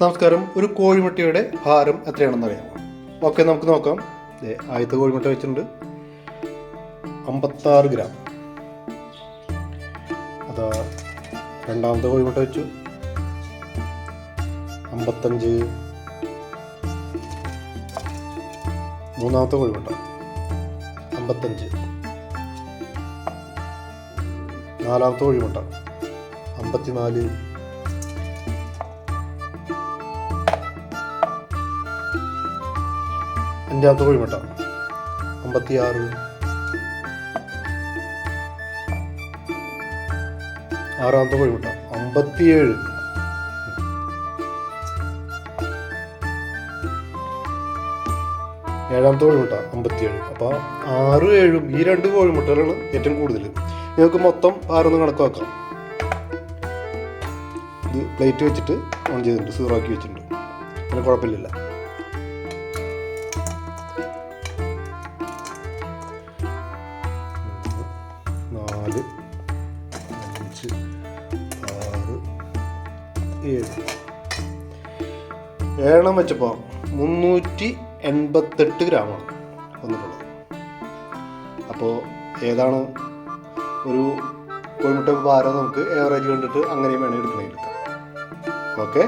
നമസ്കാരം. ഒരു കോഴിമുട്ടയുടെ ഭാരം എത്രയാണെന്ന് അറിയാമോ ഓക്കെ നമുക്ക് നോക്കാം. ആദ്യത്തെ കോഴിമുട്ട വെച്ചിട്ടുണ്ട്. അമ്പത്താറ് ഗ്രാം. അതാ രണ്ടാമത്തെ കോഴിമുട്ട വെച്ചു. അമ്പത്തഞ്ച്. മൂന്നാമത്തെ കോഴിമുട്ട. അമ്പത്തഞ്ച്. നാലാമത്തെ കോഴിമുട്ട. അമ്പത്തിനാല്. അഞ്ചാമത്തെ കോഴിമുട്ട അമ്പത്തിയാറ്. ആറാമത്തെ കോഴിമുട്ട അമ്പത്തിയേഴ്. ഏഴാമത്തെ കോഴിമുട്ട അമ്പത്തിയേഴ്. അപ്പോൾ ആറും ഏഴും ഈ രണ്ട് കോഴിമുട്ടകളാണ് ഏറ്റവും കൂടുതൽ. നിങ്ങൾക്ക് മൊത്തം ആറൊന്ന് കണക്കാക്കാം. ഇത് പ്ലേറ്റ് വെച്ചിട്ട് ഓൺ ചെയ്തിട്ടുണ്ട് സീറോ ആക്കി വെച്ചിട്ടുണ്ട്. അങ്ങനെ കുഴപ്പമില്ല നാല് അഞ്ച് ആറ് ഏഴ്. ഏഴെണ്ണം വെച്ചപ്പോൾ മുന്നൂറ്റി എൺപത്തെട്ട് ഗ്രാമാണ് വന്നിട്ടുള്ളത്. അപ്പോൾ ഏതാണ് ഒരു കോഴിമുട്ട ഭാരം നമുക്ക് ഏവറേജ് കണ്ടിട്ട് അങ്ങനെയും വേണമെങ്കിൽ എടുക്കണമെങ്കിൽ എടുക്കാം. ഓക്കെ